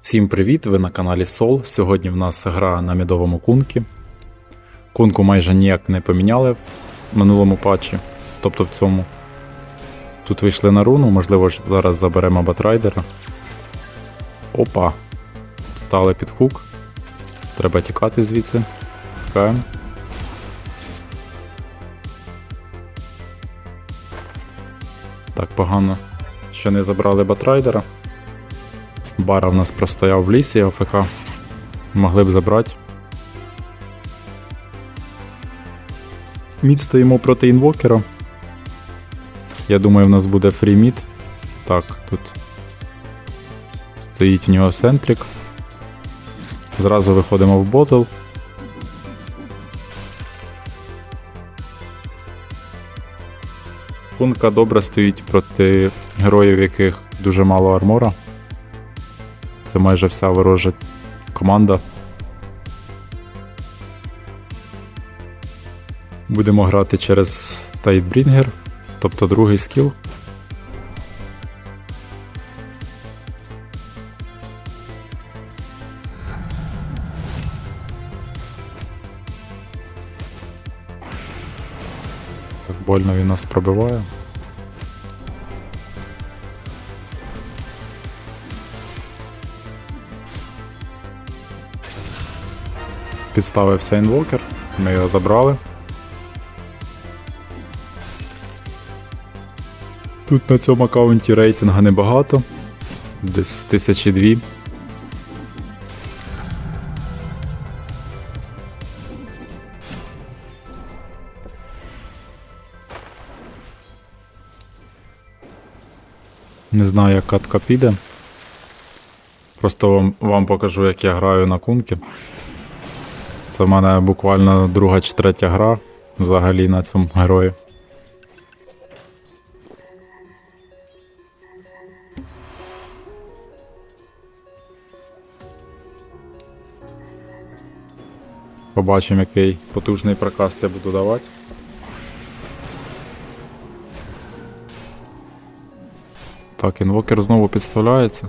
Всім привіт! Ви на каналі Сол. Сьогодні в нас гра на мідовому кункі. Кунку майже ніяк не поміняли в минулому патчі, тобто в цьому. Тут вийшли на руну, можливо, зараз заберемо батрайдера. Опа! Стали під хук. Треба тікати звідси. Тікаємо. Так, погано, що не забрали батрайдера. Бара в нас простояв в лісі АФК. Могли б забрати. Мід стоїмо проти інвокера. Я думаю, в нас буде фрімід. Так, тут стоїть в нього центрик. Зразу виходимо в ботл. Пунка добре стоїть проти героїв, яких дуже мало армора. Це майже вся ворожа команда. Будемо грати через Тайтбрінгер, тобто другий скіл. Так больно він нас пробиває. Підставився інвокер, ми його забрали. Тут на цьому аккаунті рейтинга небагато. Десь тисячі дві. Не знаю, як катка піде. Просто вам, вам покажу, як я граю на кунки. Це в мене буквально друга чи третя гра взагалі на цьому герої. Побачимо, який потужний прокаст я буду давати. Так, інвокер знову підставляється.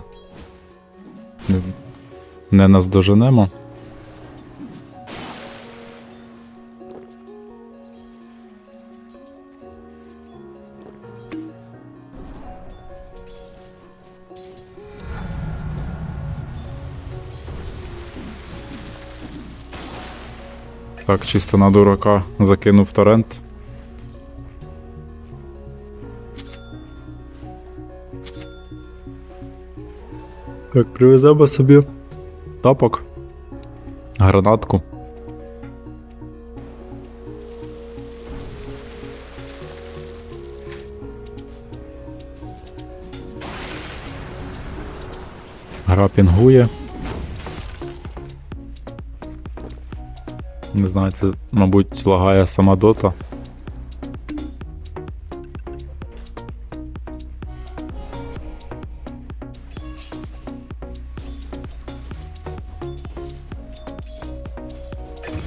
Не, не наздоженемо. Так, чисто на дурака закинув торрент. Так, привеземо собі тапок, гранатку. Гра пінгує. Не знаю, це, мабуть, лагає сама дота.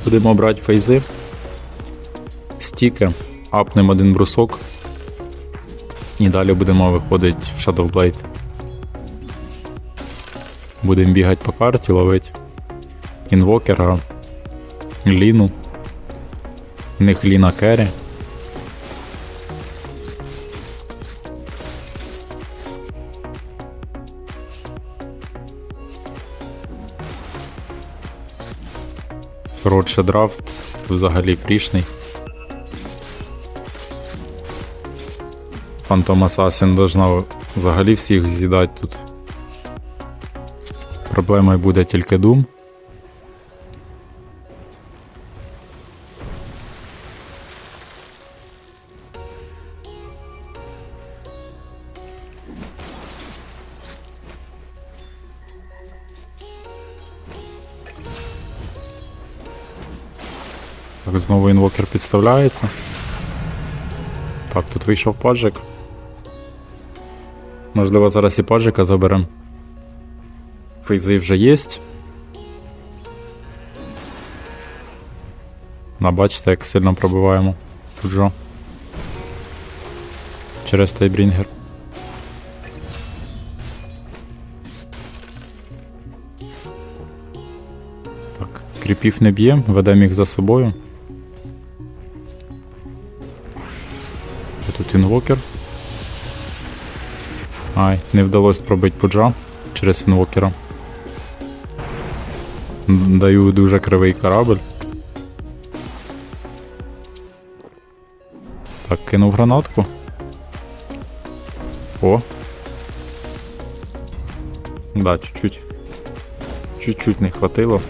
Будемо брати фейзи, стіки, апнемо один брусок. І далі будемо виходити в Shadow Blade. Будемо бігати по карті, ловити інвокера, Ліну. В них Ліна Керрі. Коротше, драфт взагалі фрішний. Phantom Assassin должна взагалі всіх з'їдати тут. Проблемою буде тільки Doom. Так, знову інвокер підставляється. Так, тут вийшов паджик. Можливо, зараз і паджика заберем. Фейзи вже є. На, бачите, як сильно пробиваємо. Джо. Через Тайбрінгер. Кріпів не б'є, ведемо їх за собою. Інвокер. Ай, не вдалося пробити пуджа через інвокера. Даю дуже кривий корабль. Так, кинув гранатку. О. Да, чуть-чуть. Чуть-чуть не хватило.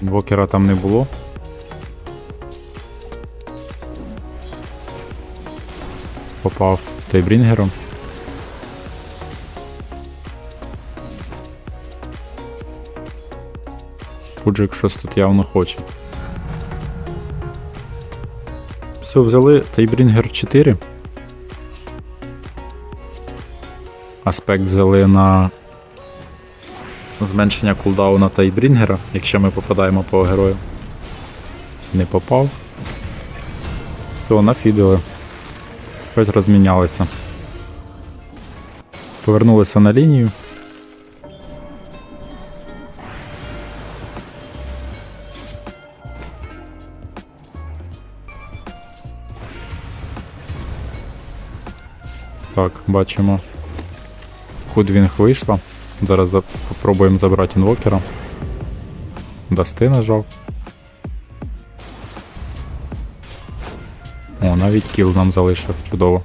Бокера там не було. Попав тайбрінгером. Пуджик щось тут явно хоче. Все, взяли Тайбрінгер 4. Аспект взяли на зменшення кулдауна Тайбрінгера, якщо ми попадаємо по герою. Не попав. Все, нафідили. Хоч розмінялися. Повернулися на лінію. Так, бачимо. Худвінг вийшла. Зараз за... попробуємо забрати інвокера. Дасти нажав. О, навіть кіл нам залишив. Чудово.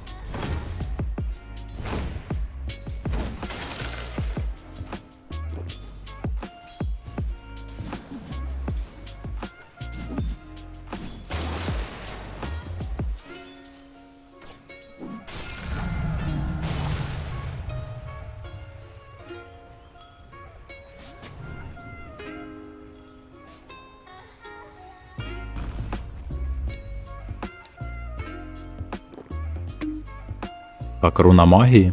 Так, руна магії.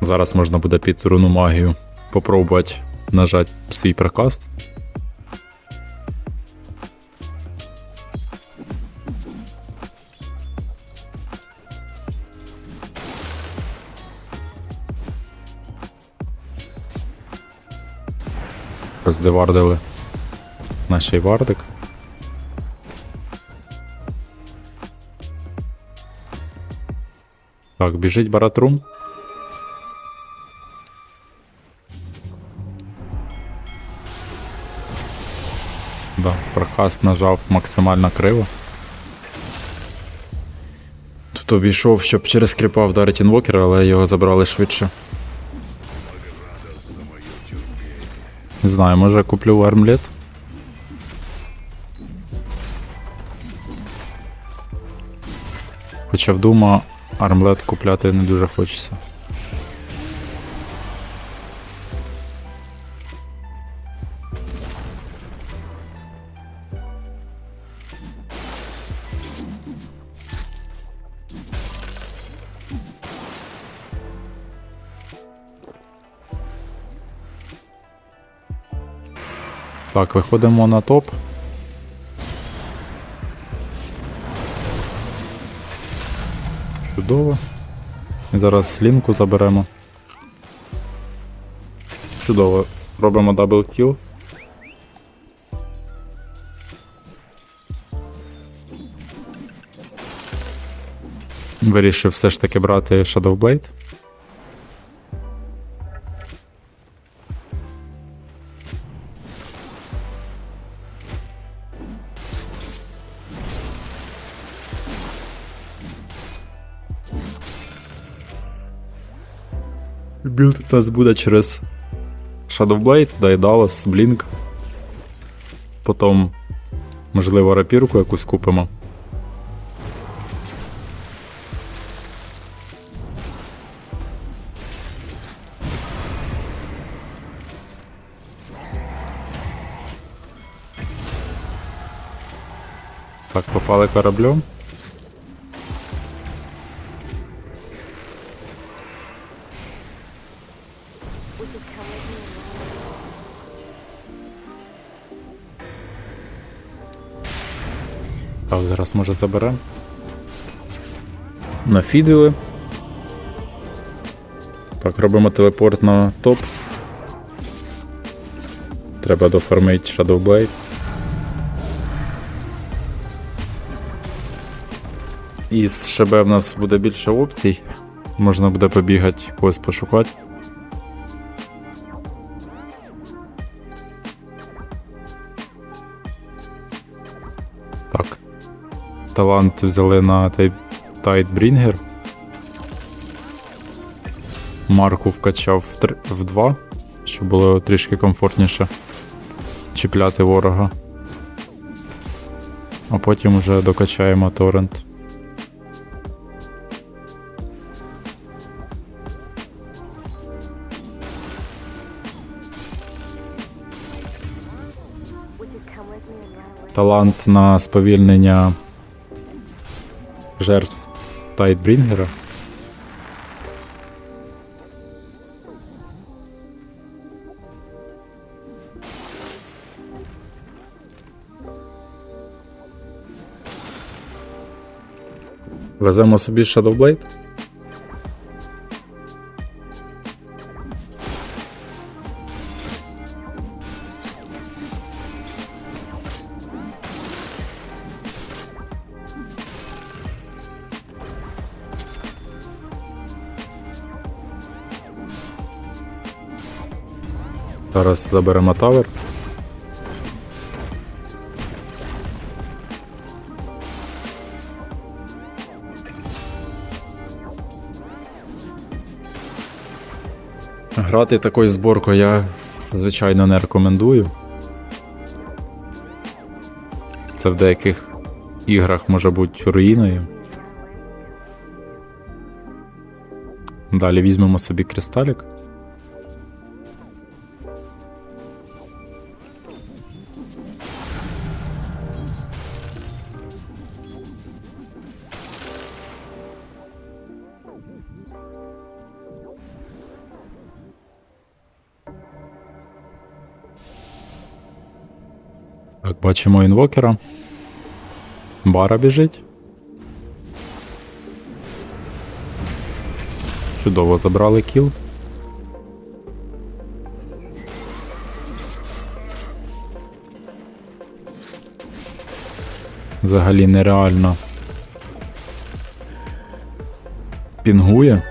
Зараз можна буде під руну магію попробувати нажати свій прокаст. Роздевардили наш вардик. Так, біжить баратрум. Да, прокаст нажав максимально криво. Тут обійшов, щоб через кріпа вдарити інвокера, але його забрали швидше. Не знаю, може куплю армлет. Хоча вдома армлет купляти не дуже хочеться. Так, виходимо на топ. Чудово. І зараз лінку заберемо. Чудово. Робимо дабл кіл. Вирішив все ж таки брати Shadow Білд у нас буде через Shadowblade, Daedalus, Blink. Потім, можливо, рапірку якусь купимо. Так, попали кораблем. Зараз може заберемо. Нафідили. Так, робимо телепорт на топ. Треба дофармити Shadow Blade. І з ШБ в нас буде більше опцій. Можна буде побігати, когось пошукати. Так. Талант взяли на Тай- Тайтбрінгер. Марку вкачав в, три- в 2, щоб було трішки комфортніше чіпляти ворога. А потім вже докачаємо торрент. Талант на сповільнення жертв Тайтбрінгера. Веземо собі Shadowblade. Зараз заберемо тавер. Грати такою зборкою я, звичайно, не рекомендую. Це в деяких іграх може бути руїною. Далі візьмемо собі кристалік. Так, бачимо інвокера. Бара біжить. Чудово забрали кіл. Взагалі нереально. Пінгує.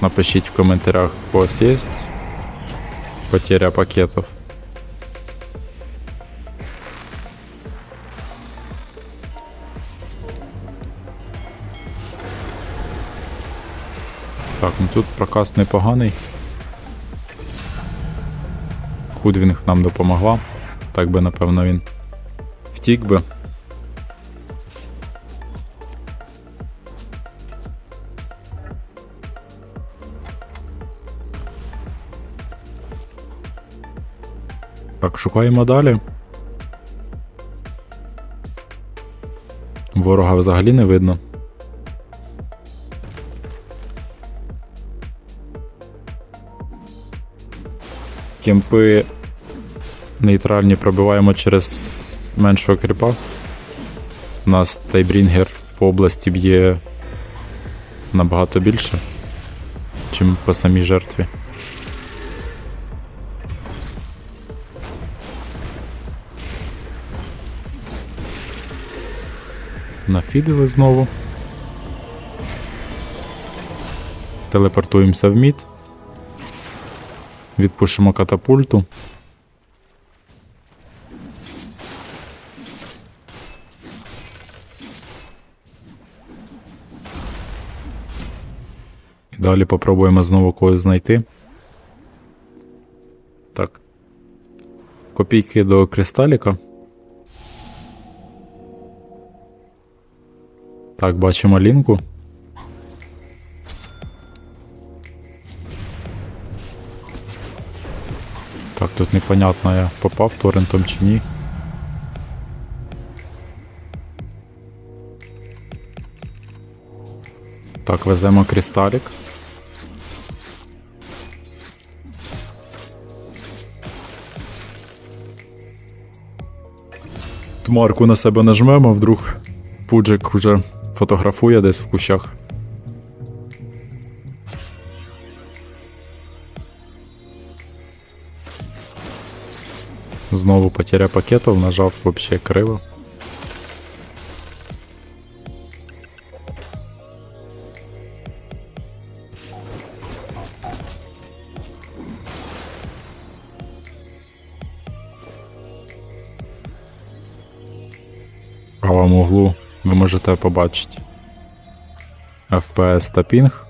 Напишіть в коментарях, у вас є потеря пакетов. Так, ну тут проказ непоганий. Худвінг нам допомогла. Так би, напевно, він втік би. Так, шукаємо далі. Ворога взагалі не видно. Кемпи нейтральні пробиваємо через меншого кріпа. У нас Тайбрінгер по області б'є набагато більше, чим по самій жертві. Нафідили знову. Телепортуємося в мід. Відпушимо катапульту. І далі попробуємо знову когось знайти. Так. Копійки до кристаліка. Так, бачимо лінку. Так, тут непонятно, я попав торрентом чи ні. Так, веземо кристалік. Марку на себе нажмемо, вдруг Пуджик уже фотографує десь в кущах. Знову потеря пакетів, нажав вообще криво. Правому углу ви можете побачити FPS та пінг.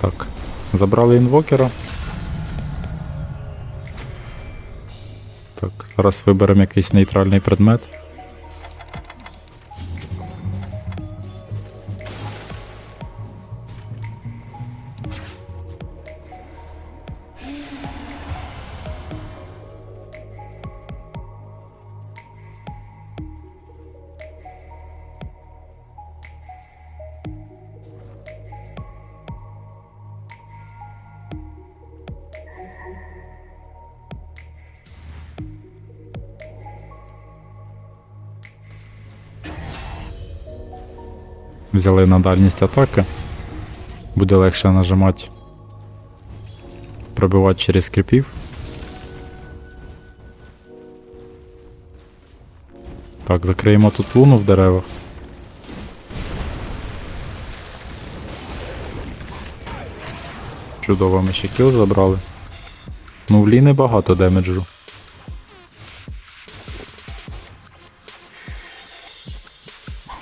Так, забрали інвокера. Так, зараз виберемо якийсь нейтральний предмет. Взяли на дальність атаки. Буде легше нажимати. Пробивати через кріпів. Так, закриємо тут луну в деревах. Чудово, ми ще кіл забрали. Ну, в ліни багато демеджу.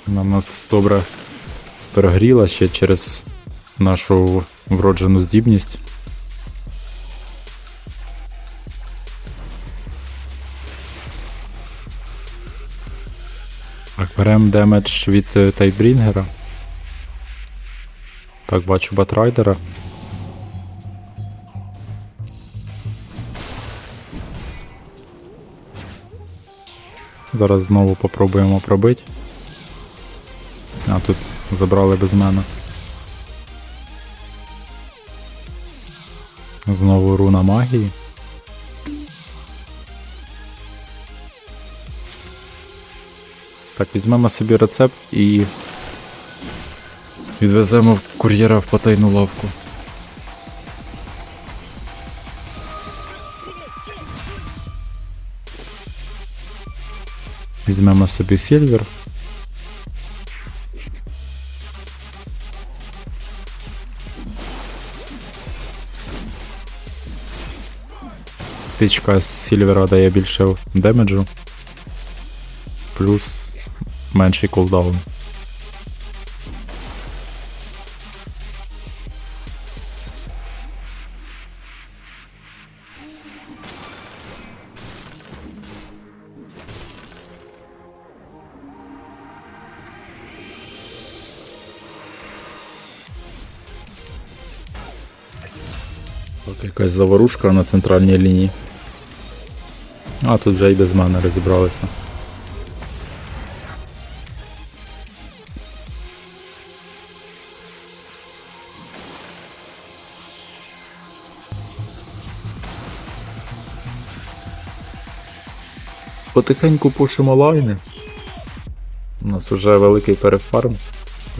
На нас добре перегріла ще через нашу вроджену здібність. Так, беремо демедж від е, Тайбрінгера. Так, бачу Батрайдера. Зараз знову попробуємо пробити. А тут забрали без мене. Знову руна магії. Так, візьмемо собі рецепт і відвеземо кур'єра в потайну лавку. Візьмемо собі сільвер. Тичка з сільвера дає більше демеджу. Плюс менший кулдаун. Якась заворушка на центральній лінії. А, тут вже й без мене розібралися. Потихеньку пушимо лайни. У нас вже великий перефарм.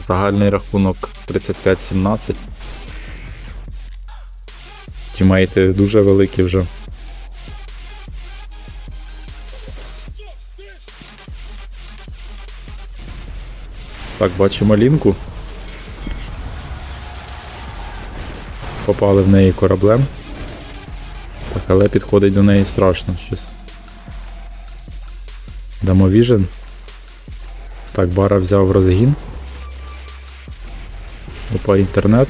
Загальний рахунок 35-17. Тімейти дуже великі вже. Так, бачимо лінку. Попали в неї кораблем. Так, але підходить до неї страшно щось. Дамо віжен. Так, бара взяв розгін. Опа, інтернет.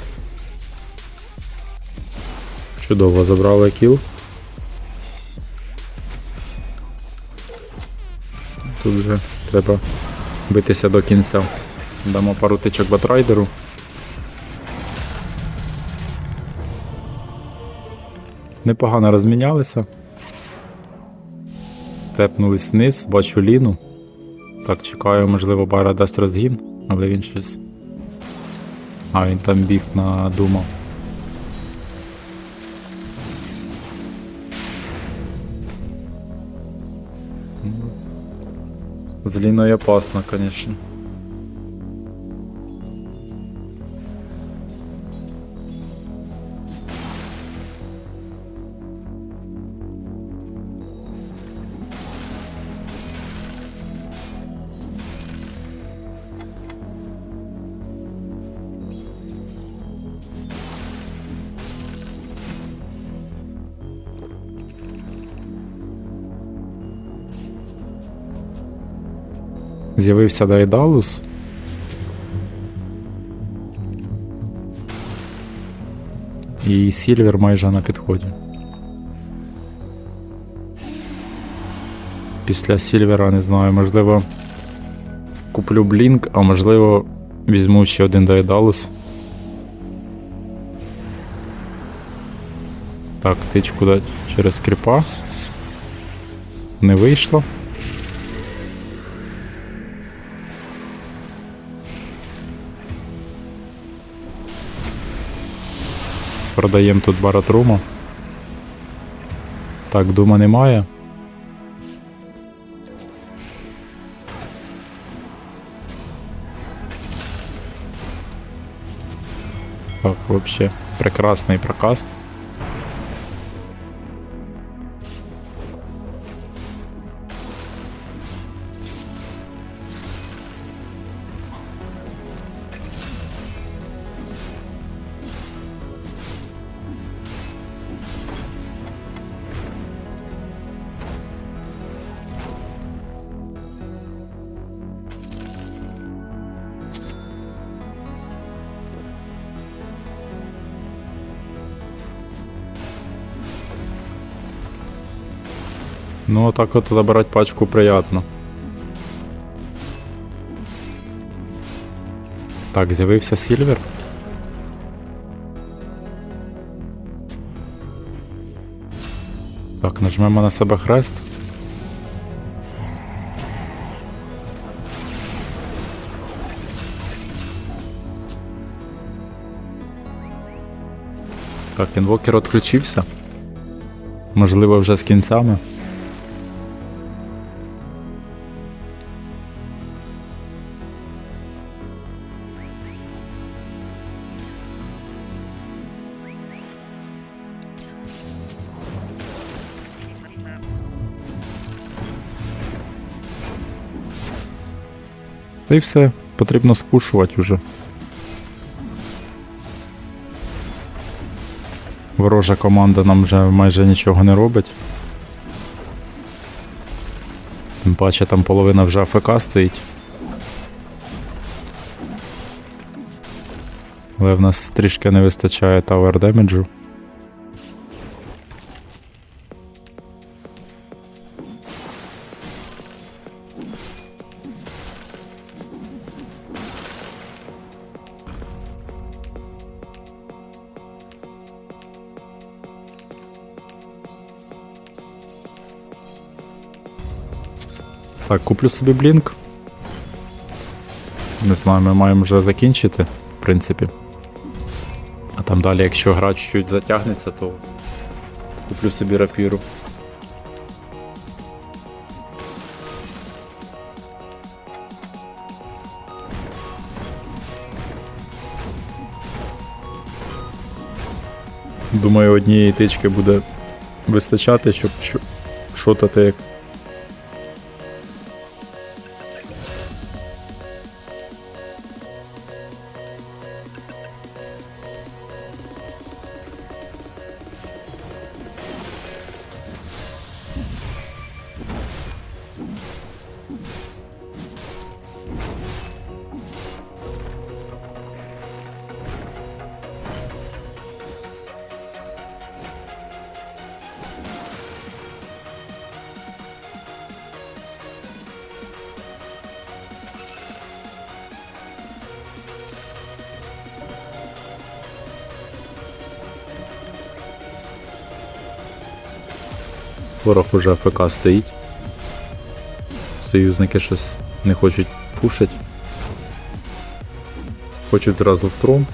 Чудово, забрали кіл. Тут вже треба битися до кінця. Дамо пару тичок батрайдеру. Непогано розмінялися. Тепнулись вниз, бачу Ліну. Так, чекаю, можливо, Бара дасть розгін, але він щось. А, він там біг надумав. Ну, З Ліною опасно, звісно. З'явився Дайдалус. І Сільвер майже на підході. Після Сільвера не знаю, можливо, куплю Блінк, а можливо, візьму ще один Дайдалус. Так, тичку дать через кріпа. Не вийшло. Продаємо тут баратруму. Так, дума немає. Так, взагалі прекрасний прокаст. Ну, так от забирати пачку приємно. Так, з'явився Сільвер. Так, нажмемо на себе хрест. Так, інвокер відключився. Можливо, вже з кінцями. Та й все, потрібно спушувати уже. Ворожа команда нам вже майже нічого не робить. Тим паче там половина вже АФК стоїть. Але в нас трішки не вистачає тавер демеджу. Куплю собі блінк. Не знаю, ми маємо вже закінчити, в принципі. А там далі, якщо гра чуть затягнеться, то куплю собі рапіру. Думаю, однієї тички буде вистачати, щоб шотати як Ворог уже АФК стоїть. Союзники щось не хочуть пушить. Хочуть зразу в трон.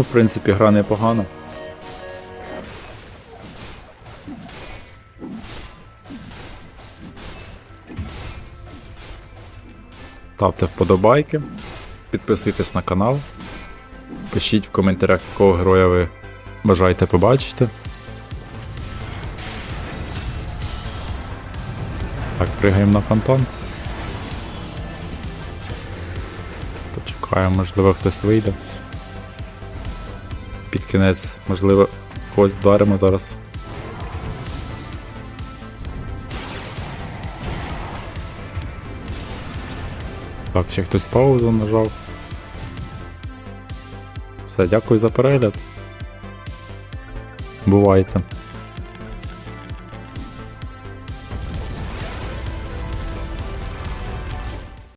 Ну, в принципі, гра непогана. Ставте вподобайки, підписуйтесь на канал, пишіть в коментарях, якого героя ви бажаєте побачити. Так, пригаємо на фонтан. Почекаємо, можливо, хтось вийде. Кінець, можливо, когось вдаримо зараз. Так, ще хтось паузу нажав. Все, дякую за перегляд. Бувайте.